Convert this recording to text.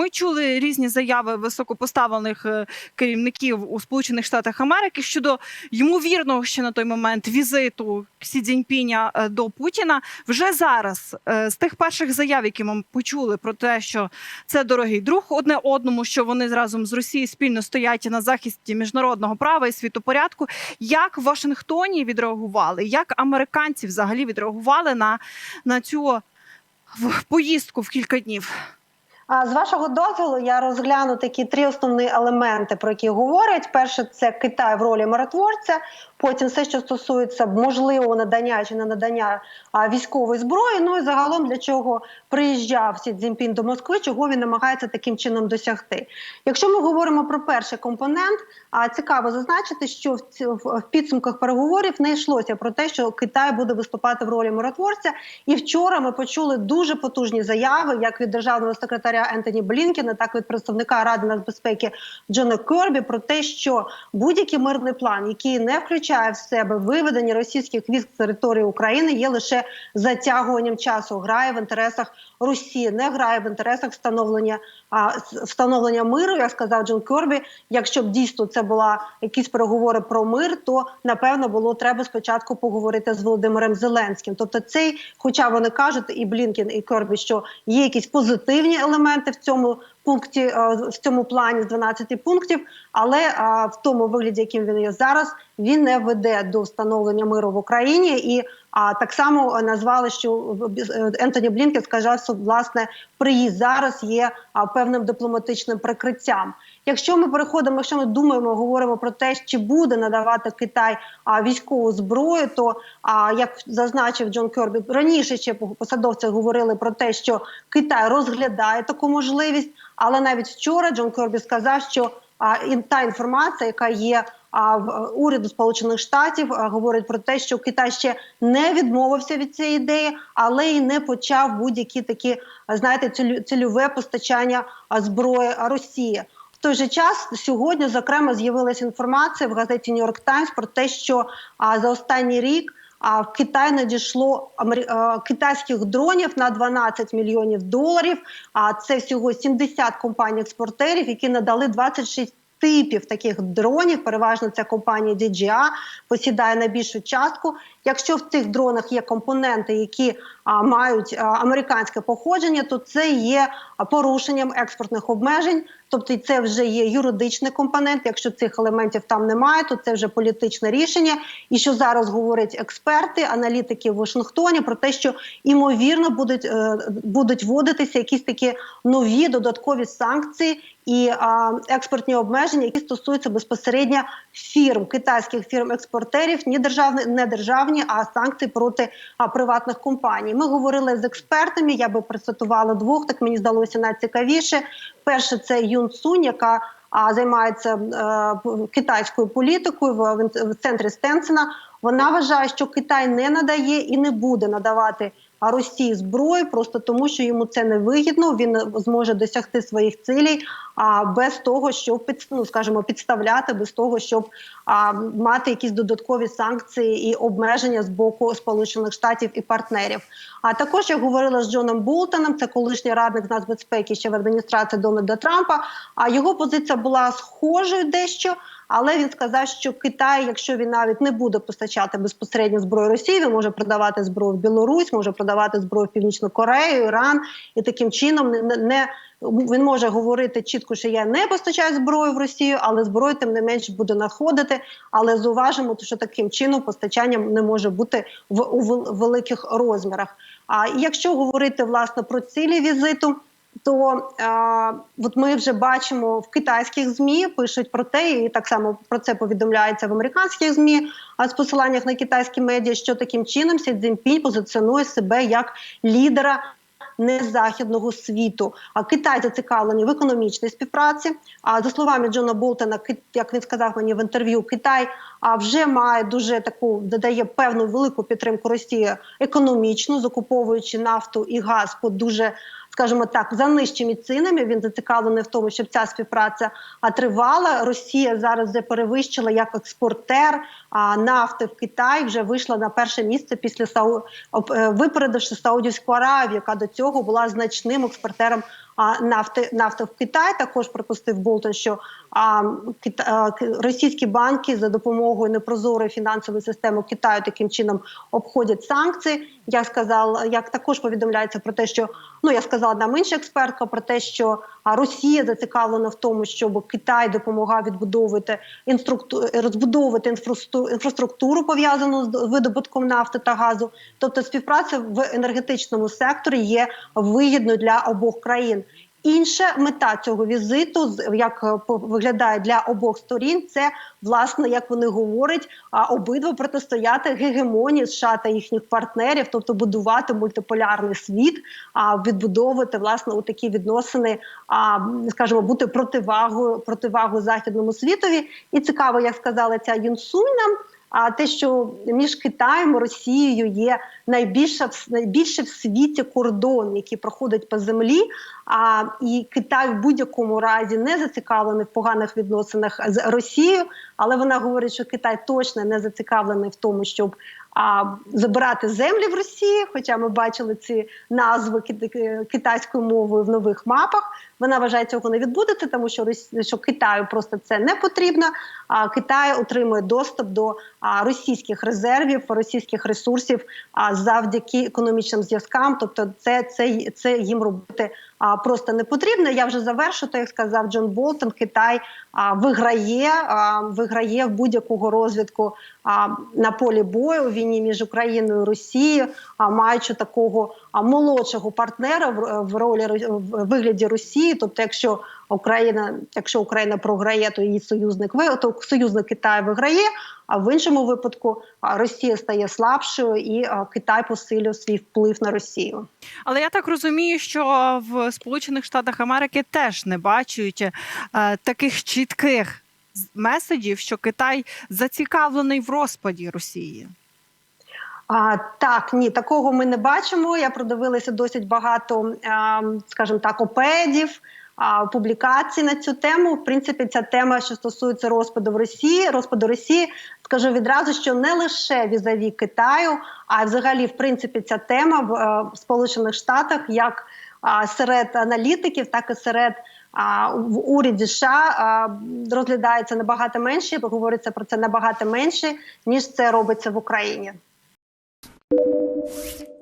ми чули різні заяви високопоставлених е, керівників у Сполучених Штатах Америки щодо ймовірного ще на той момент візиту Сі Цзіньпіня е, до Путіна. Вже зараз е, з тих перших заяв, які ми почули про те, що це дорогий друг одне одному, що вони разом з Росією спільно стоять на захисті міжнародного права і світопорядку. Як в Вашингтоні відреагували? Як американці взагалі відреагували на, на цю поїздку в кілька днів? А з вашого дозволу я розгляну такі три основні елементи, про які говорять. Перше, це Китай в ролі миротворця. Потім все, що стосується можливого надання чи не надання військової зброї. Ну і загалом для чого приїжджав Сі Цзіньпін до Москви, чого він намагається таким чином досягти. Якщо ми говоримо про перший компонент, а цікаво зазначити, що в підсумках переговорів не йшлося про те, що Китай буде виступати в ролі миротворця. І вчора ми почули дуже потужні заяви, як від державного секретаря Ентоні Блінкена, так і від представника Ради нацбезпеки Джона Кербі, про те, що будь-який мирний план, який не включає в себе виведення російських військ з території України, є лише затягуванням часу, грає в інтересах Росії, не грає в інтересах встановлення а, встановлення миру, як сказав Джон Кербі. Якщо б дійсно це була якісь переговори про мир, то напевно було треба спочатку поговорити з Володимиром Зеленським. Тобто, цей, хоча вони кажуть, і Блінкен, і Кербі, що є якісь позитивні елементи в цьому пункті, е, в цьому плані з 12 пунктів, але е, в тому вигляді, яким він є зараз, він не веде до встановлення миру в Україні і. Так само назвали, що е, Ентоні Блінкен сказав, що власне приїзд зараз є певним дипломатичним прикриттям. Якщо ми переходимо, якщо ми думаємо, говоримо про те, чи буде надавати Китай а, військову зброю, то а, як зазначив Джон Кербі, раніше ще посадовці говорили про те, що Китай розглядає таку можливість, але навіть вчора Джон Кербі сказав, що а, та інформація, яка є а в уряду Сполучених Штатів говорить про те, що Китай ще не відмовився від цієї ідеї, але й не почав будь-які такі, знаєте, цільове постачання зброї Росії. Той же час сьогодні, зокрема, з'явилася інформація в газеті Нью-Йорк Таймс про те, що а, за останній рік а в Китай надійшло а, китайських дронів на 12 мільйонів доларів. А це всього 70 компаній-експортерів, які надали 26 типів таких дронів. Переважно ця компанія DJI посідає найбільшу частку. Якщо в цих дронах є компоненти, які а, мають а, американське походження, то це є порушенням експортних обмежень. Тобто це вже є юридичний компонент. Якщо цих елементів там немає, то це вже політичне рішення. І що зараз говорять експерти, аналітики в Вашингтоні про те, що імовірно будуть, е, будуть вводитися якісь такі нові додаткові санкції і експортні обмеження, які стосуються безпосередньо фірм китайських фірм-експортерів, ні державні, не державні, а санкції проти приватних компаній. Ми говорили з експертами. Я би процитувала двох, так мені здалося найцікавіше. Перше це Юн Сунь, яка а, займається е, китайською політикою в, в центрі Стенсена. Вона вважає, що Китай не надає і не буде надавати Росії зброю, просто тому, що йому це не вигідно. Він зможе досягти своїх цілей, а без того, щоб ну, скажімо, підставляти, без того, щоб а, мати якісь додаткові санкції і обмеження з боку Сполучених Штатів і партнерів. А також я говорила з Джоном Болтоном, це колишній радник нацбезпеки ще в адміністрації Дональда Трампа. А його позиція була схожою дещо. Але він сказав, що Китай, якщо він навіть не буде постачати безпосередньо зброю Росії, він може продавати зброю в Білорусь, може продавати зброю в Північну Корею, Іран, і таким чином не, не він може говорити чітко, що я не постачаю зброю в Росію, але зброю тим не менш буде надходити. Але зуважимо, що таким чином постачання не може бути в у вел- великих розмірах. А якщо говорити власне про цілі візиту. То е, от ми вже бачимо в китайських змі пишуть про те, і так само про це повідомляється в американських змі, а з посиланнях на китайські медіа, що таким чином Сі Цзіньпінь позиціонує себе як лідера незахідного світу. А Китай зацікавлений в економічній співпраці. А за словами Джона Болтона, як він сказав мені в інтерв'ю, Китай а вже має дуже таку додає певну велику підтримку Росії економічну, закуповуючи нафту і газ по дуже. Скажімо так, за нижчими цінами він зацікавлений в тому, щоб ця співпраця тривала. Росія зараз вже перевищила як експортер нафти в Китай. Вже вийшла на перше місце після Сау... е, випередивши Саудівську Аравію, яка до цього була значним експортером нафти нафти в Китай. Також припустив Болтон, що а, кита, російські банки за допомогою непрозорої фінансової системи Китаю таким чином обходять санкції. Я сказала, як також повідомляється про те, що ну я сказала нам інша експертка про те, що Росія зацікавлена в тому, щоб Китай допомагав відбудовувати інструкту... розбудовувати інфраструктуру пов'язану з видобутком нафти та газу. Тобто співпраця в енергетичному секторі є вигідною для обох країн. Інша мета цього візиту, як е, виглядає для обох сторін, це власне, як вони говорять, а, обидва протистояти гегемонії США та їхніх партнерів, тобто будувати мультиполярний світ, а відбудовувати власне у такі відносини, а скажімо, бути противагою противагою західному світові. І цікаво, як сказала ця Юнсуйна. А те, що між Китаєм і Росією є найбільша найбільше в світі кордон, який проходить по землі. А і Китай в будь-якому разі не зацікавлений в поганих відносинах з Росією, але вона говорить, що Китай точно не зацікавлений в тому, щоб а, забирати землі в Росії. Хоча ми бачили ці назви кит- китайською мовою в нових мапах. Вона вважає цього не відбудеться, тому що що Китаю просто це не потрібно. А Китай отримує доступ до російських резервів, російських ресурсів а, завдяки економічним зв'язкам. Тобто, це, це, це їм робити а, просто не потрібно. Я вже завершу, то як сказав Джон Болтон, Китай а, виграє, а, виграє в будь-якого розвідку а, на полі бою війні між Україною і Росією, а маючи такого молодшого партнера в, в ролі Ро- в вигляді Росії. Тобто, якщо Україна, якщо Україна програє, то її союзник то союзник Китаю виграє. А в іншому випадку Росія стає слабшою, і Китай посилює свій вплив на Росію. Але я так розумію, що в Сполучених Штатах Америки теж не бачать е, таких чітких меседжів, що Китай зацікавлений в розпаді Росії. А, так, ні, такого ми не бачимо. Я продивилася досить багато, а, скажімо так, опедів. Публікацій на цю тему, в принципі, ця тема, що стосується розпаду в Росії, розпаду Росії, скажу відразу, що не лише візаві Китаю, а взагалі, в принципі, ця тема в, е, Сполучених Штатах, як серед аналітиків, так і серед в уряді США розглядається набагато менше, говориться про це набагато менше, ніж це робиться в Україні. you